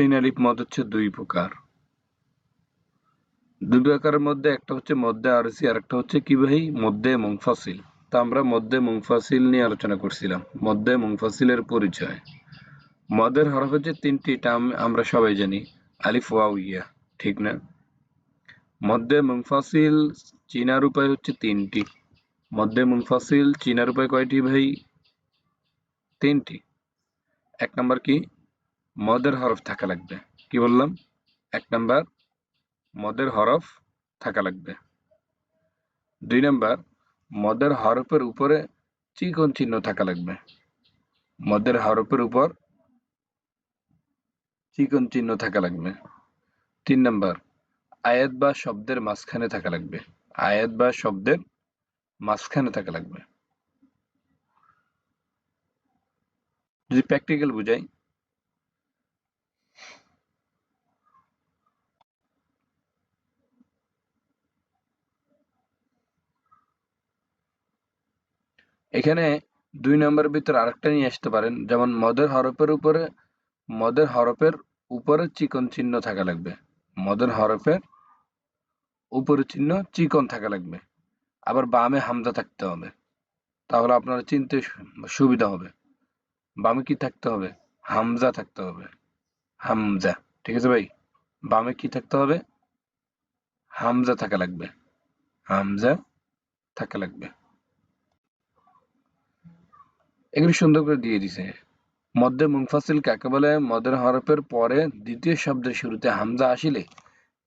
আলিফ মদ হচ্ছে দুই প্রকার। দুই প্রকারের মধ্যে একটা হচ্ছে মধ্যে আরসি আর একটা হচ্ছে ভাই? মধ্যে মুংফাসিল। তা আমরা মধ্যে মুংফাসিল নিয়ে আলোচনা করছিলাম। মধ্যে মুংফাসিলের পরিচয়। মদের হরফ হচ্ছে তিনটি, এটা আমরা সবাই জানি। আলিফ, ওয়াও, ইয়া। ঠিক না? মধ্যে মুংফাসিল চীনার উপায় হচ্ছে তিনটি। মধ্যে মুংফাসিল চীনার উপায় কয়টি ভাই? তিনটি। এক নম্বর কি? মদের হরফ থাকা লাগবে। কি বললাম? এক নাম্বার, মদের হরফ থাকা লাগবে। দুই নাম্বার, মদের হরফের উপরে চিকন চিহ্ন থাকা লাগবে। মদের হরফের উপর চিকন চিহ্ন থাকা লাগবে। তিন নাম্বার, আয়াত বা শব্দের মাঝখানে থাকা লাগবে। আয়াত বা শব্দের মাঝখানে থাকা লাগবে। যদি প্র্যাকটিক্যাল বুঝাই এখানে দুই নম্বরের ভিতর আরেকটা নিয়ে আসতে পারেন। যেমন মদের হরফের উপরে, মদের হরফের উপরে চিকন চিহ্ন থাকা লাগবে। মদের হরফের উপরে চিহ্ন চিকন থাকা লাগবে। আবার বামে হামজা থাকতে হবে। তাহলে আপনার চিনতে সুবিধা হবে। বামে কি থাকতে হবে? হামজা থাকতে হবে। হামজা। ঠিক আছে ভাই? বামে কি থাকতে হবে? হামজা থাকা লাগবে। হামজা থাকা লাগবে। এগুলো সুন্দর করে দিয়ে দিছে। মধ্যে মুংফাসিল কাকে বলে? মদের হরফের পরে দ্বিতীয় শব্দের শুরুতে হামজা আসিলে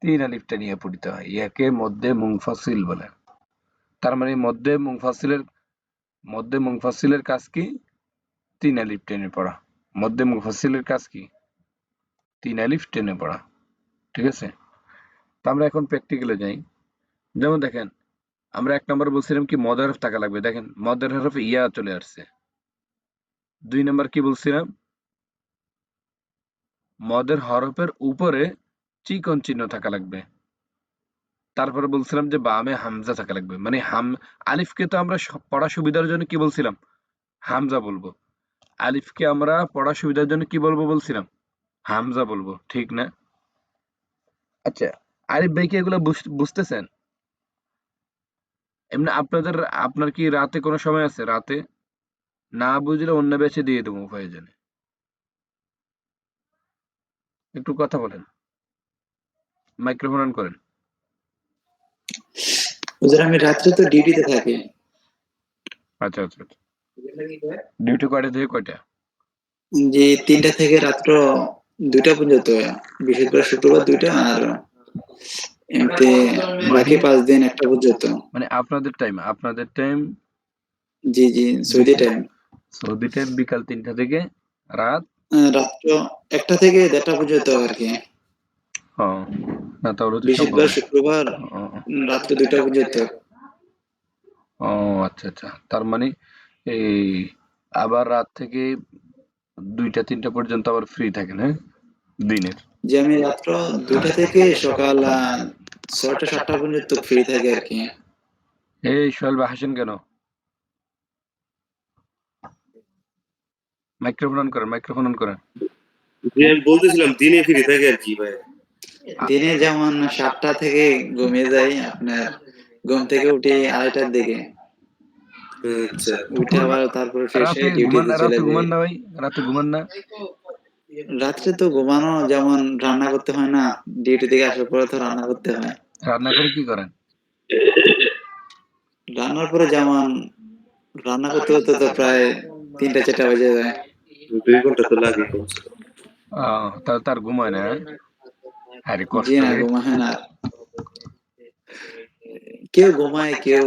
তিন আলিফটা নিয়ে পড়িতে হয় ইয়াকে মধ্যে মুংফাসিল বলে। তার মানে মধ্যে মুংফাসিলের মধ্যে মুংফাসিলের কাজ কি? তিন আলিফ টেনে পড়া। মধ্যে মুংফাসিলের কাজ কি? তিন আলিফ টেনে পড়া। ঠিক আছে? তো আমরা এখন প্র্যাকটিক্যালে যাই। যেমন দেখেন, আমরা এক নম্বর বলছিলাম কি, মদের হরফ টাকা লাগবে। দেখেন, মদের হরফ ইয়া চলে আসছে। দুই নম্বর কি বলছিলাম? মদের হরফের উপরে চিকন চিহ্ন থাকা লাগবে। তারপরে বলছিলাম যে বামে হামজা থাকা লাগবে। মানে হাম, আলিফকে তো আমরা পড়া সুবিধার জন্য কি বলছিলাম? হামজা বলব। আলিফকে আমরা পড়া সুবিধার জন্য কি বলব বলছিলাম? হামজা বলব। ঠিক না? আচ্ছা আরিফ ভাই কি এগুলো বুঝ- বুঝতেছেন? এমনি আপনাদের, আপনার কি রাতে কোনো সময় আছে? রাতে? না বুঝলে অন্য ব্যাচে দিয়ে দেবো প্রয়োজনে একটু কথা বলেন। মাইক্রোফোন অন করেন। হুজুর আমি রাত্রে তো ডিউটিতে থাকি। আচ্ছা আচ্ছা আচ্ছা। ডিউটি কয়টা থেকে কয়টা? যে তিনটা থেকে রাত্র দুইটা পর্যন্ত বিশেষ করে শুক্রবার দুইটা আর এমনি বাকি পাঁচ দিন একটা পর্যন্ত। মানে আপনাদের টাইম আপনাদের টাইম জি জি সৌদি টাইম সৌদি টাইম বিকাল তিনটা থেকে রাত রাত্র একটা থেকে দেড়টা পর্যন্ত আর কি ও না তাহলে তো। শুক্রবার রাত্র পর্যন্ত। ও আচ্ছা আচ্ছা। তার মানে এই আবার রাত থেকে দুইটা তিনটা পর্যন্ত আবার ফ্রি থাকেন হ্যাঁ? দিনের। যে আমি রাত্র দুইটা থেকে সকাল ছয়টা সাতটা পর্যন্ত ফ্রি থাকি আর কি এই সোহেল ভাই হাসেন কেন? মাইক্রোফোন অন করেন মাইক্রোফোন অন করেন। আমি বলতেছিলাম দিনে ফিরে থাকে আর কি ভাই। দিনে যেমন সাতটা থেকে ঘুমিয়ে যাই আপনার ঘুম থেকে উঠি আড়াইটার দিকে। আচ্ছা। উঠে আবার তারপরে রাতে ঘুমান না ভাই রাতে ঘুমান না। রাত্রে তো ঘুমানো যেমন রান্না করতে হয় না ডিউটি থেকে আসার পরে তো রান্না করতে হয়। রান্না করে কি করেন? রান্নার পরে যেমন রান্না করতে করতে তো প্রায় তিনটা চারটা বেজে যায়। দুই ঘণ্টা তো লাগে। আহ, তার তার ঘুমায় না? আরে কষ্ট জি না কেউ ঘুমায় কেউ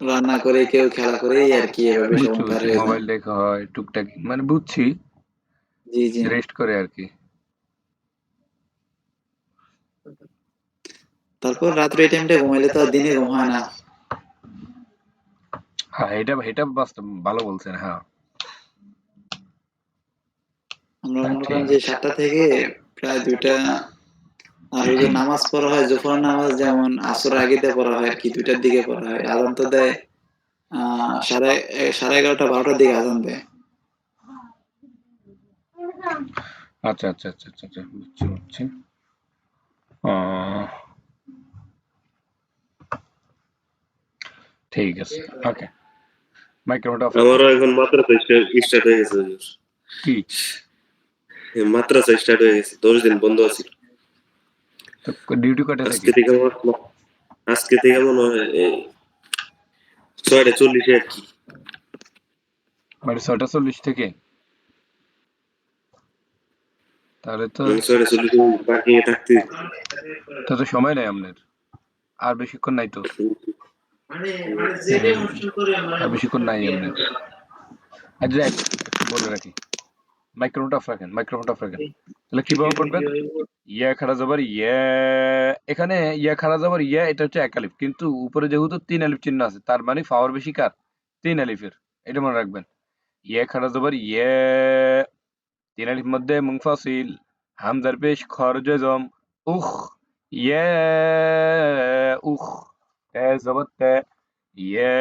রান্না করে কেউ খেলা করে আর কি এভাবে মোবাইল দেখা হয় টুকটাক মানে বুঝছি। জি জি। রেস্ট করে আর কি। তারপর রাত্রে এই টাইমটা ঘুমাইলে তো দিনে ঘুম হয় না। হ্যাঁ এটা এটা বাস্তব ভালো বলছেন হ্যাঁ। আমরা হ্যাঁ, মনে করেন যে সাতটা থেকে প্রায় দুইটা আর ওই যে নামাজ পড়া হয় জোফর নামাজ যেমন আসর আগে দিয়ে পড়া হয় আর কি দুইটার দিকে পড়া হয় আজান তো দেয় আহ সাড়ে সাড়ে এগারোটা বারোটার দিকে আজান দেয়। আচ্ছা আচ্ছা আচ্ছা আচ্ছা আচ্ছা বুঝছি বুঝছি। ঠিক আছে ওকে। মাইক্রোফোনটা অফ আমারও এখন স্টার্ট হয়ে গেছে। কি? মাদ্রাসা স্টার্ট হয়ে গেছে দশ দিন বন্ধ আছে ডিউটি কটা আজকে থেকে আমার আজকে থেকে মনে হয় ছয়টা চল্লিশে আর কি মানে ছয়টা চল্লিশ থেকে তাহলে তো ছয়টা চল্লিশে এ থাকতে তো তো সময় নেই আপনার আর বেশিক্ষণ নাই তো আর বেশিক্ষণ নাই আপনার আচ্ছা একটু বলে রাখি মাইক্রোফোনটা অফ রাখেন মাইক্রোফোনটা অফ রাখেন তাহলে কীভাবে পড়বেন? ইয়া খাড়া যাবার ইয়া এখানে ইয়া খাড়া যাবার ইয়া এটা হচ্ছে এক আলিফ। কিন্তু উপরে যেহেতু তিন আলিফ চিহ্ন আছে তার মানে পাওয়ার বেশি কার? তিন আলিফের। এটা মনে রাখবেন। ইয়া খাড়া যাবার ইয়া তিন আলিফ মধ্যে মুংফাসিল হামজার পেশ খরজ জম উখ ইয়া উখ তে জবর তে ইয়া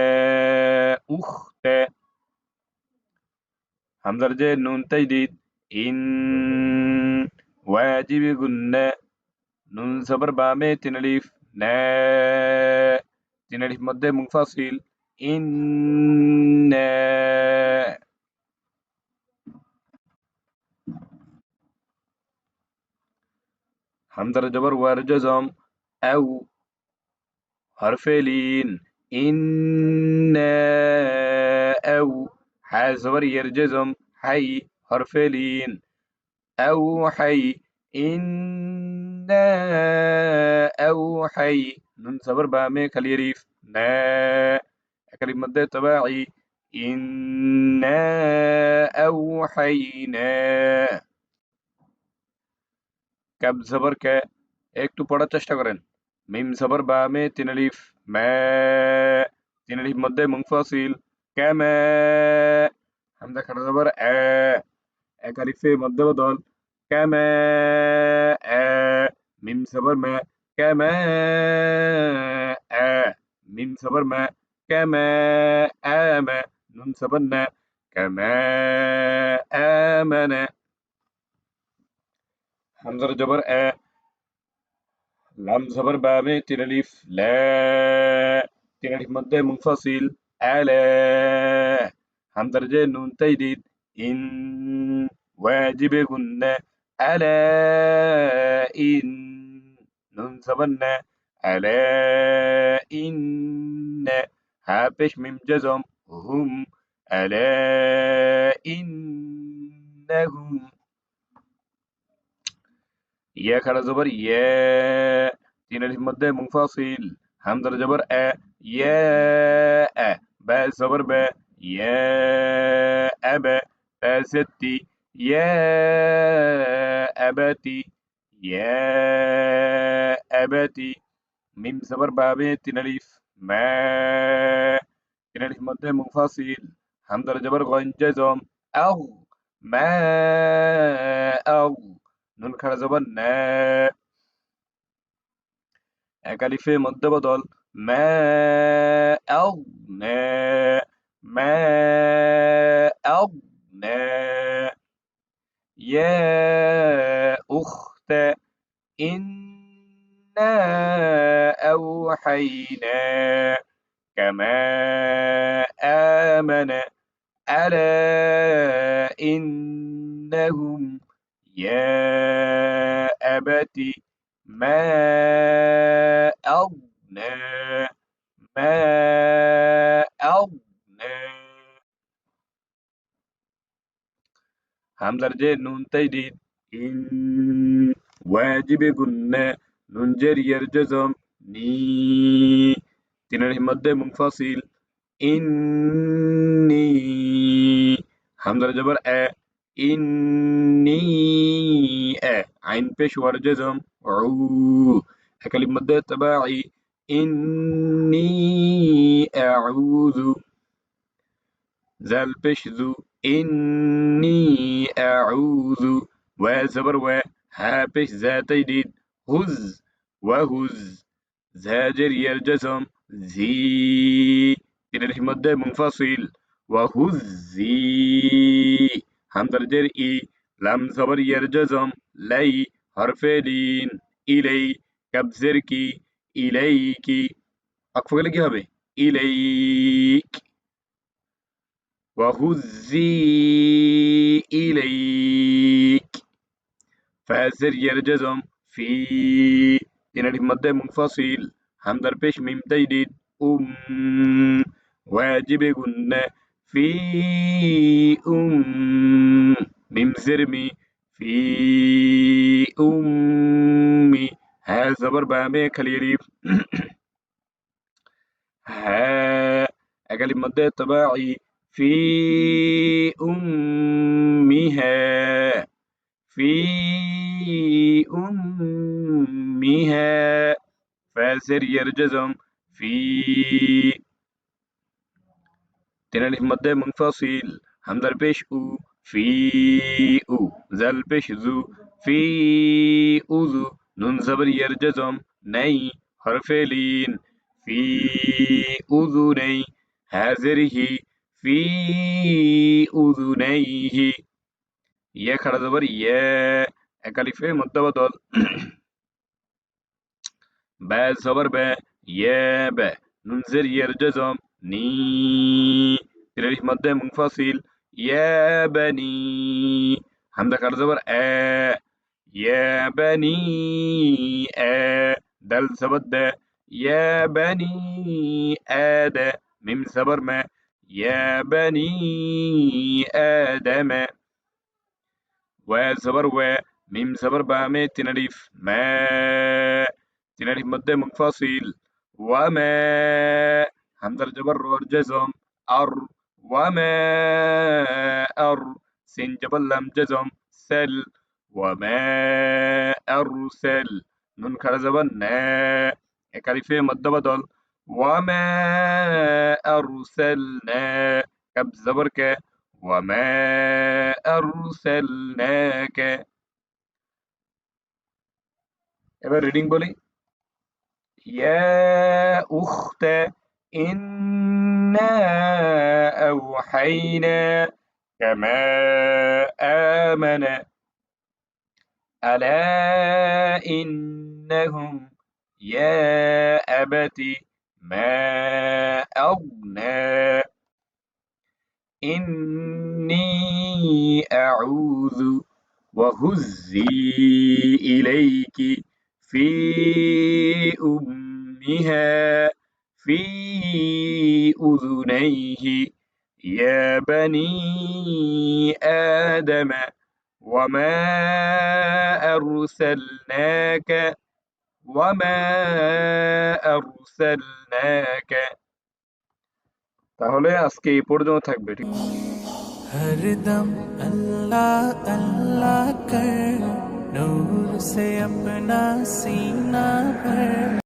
উখ তে همزر همزة نون تجديد إن واجب قلنا نون صبر بامي تنليف نا تنليف مد منفصل إنا همزر جبر ورجزم أو حرف لين إنا أو হরফেলিন ইন আউ হা জবর ইয়ার জজম হাই হরফেলিন আউ হাই ইন আউ হাই নুন জবর বামে খালিরিফ না একালির মধ্যে তবাই ইন্না আউহাইনা কাব জবর কে একটু পড়ার চেষ্টা করেন মিম জবর বা মে তিন আলিফ মা তিন আলিফ মধ্যে মুংফাসিল কামা? হামজা খাড়া জবর আ এক আলিফে মধ্যে বদল কামা? আ মিম জবর মা। কামা? আ মিম জবর মা। কামা? আমা নুন জবর না। কামা? আমানা হামজার জবর আ লাম জবর বা মে তিন আলিফ লা। তিন আলিফ মধ্যে মুনফাসিল। alee handarjee nuuntaydid in waajibegunne alee in nunsabanne alee inne haabesh mimjazom hum ألا إنهم يا كلا زبر يا تين الهم منفصل همزة جبر أ يا আলিফ মধ্যে মুনফাসিল হামজার জবর আ ইয়া আ বা জবর বা ইয়া আবা তা সেত্তি ইয়া আবাতি ইয়া আবাতি মিম জবর বাবে তিন আলিফ মা তিন আলিফ মধ্যে মুনফাসিল হামজার জবর গইন জজম আও মা আও নুন খাড়া জবর না এক আলিফে মধ্যে বদল ما أغنى ما أغنى. يا أخت إنا أوحينا كما آمن ألا إنهم يا أبت ما همزة رجي نون تجديد إن واجب قلنا نون جري يرجزم ني تنين دي منفصل. إني همزة جبر أ. إني عين بيش ورجزم عو. كلمة دي تباعي إني أعوذ. زال پش ذو إني أعوذ وزبر و هابش ذاتي ديد هز وهز. زاجر الجسم زي. إلى الحمد منفصل. وهزي. همزة الجر إي لم صبر الجسم لي حرف دين. إلي كبزركي. إليكي إليك. أكفر لك হবে إليك. وهزي إليك فسر يرجزم في إن المد منفصل هم در پیش میم أم واجب قلنا في أم ميم زرمي في أمي ها زبر بامي كاليريب ها أقل مدى تباعي في أمها في أمها. فاسر يرجزم في تنالف مد منفصل همدر بيش أو في أو. زل بيش زو في أوزو نون زبر يرجزم ني حرف لين. في أذني هذره في أذنيه يا خرج زبر يا أكاليف متبادل با زبر با يا با ننزل يرجزم ني تلاليف مادة منفصل يا بني حمد خرج زبر آ يا بني آ دل زبر يا بني آدم ميم زبر ما يا بني آدم. وزبر و ميم زبر بامي تنريف ما. تنريف مدة منفصل وما همزة و جزم أر. وما أر. سين جبل لم جزم سل. وما أرسل نون كرزبنا كاليفي مدة بدل. وما أرسلنا كب زبرك وما أرسلناك এবার রিডিং বলি يا أخت إنا أوحينا كما آمن ألا إنهم يا أبت ما أغنى. إني أعوذ وهزي إليك في أمها في أذنيه. يا بني آدم وما أرسلناك وما أرسلناك তাহলে আজকে এই পর্যন্ত থাকবে ঠিক हरदम अल्लाह अल्लाह कर नूर से अपना सीना भर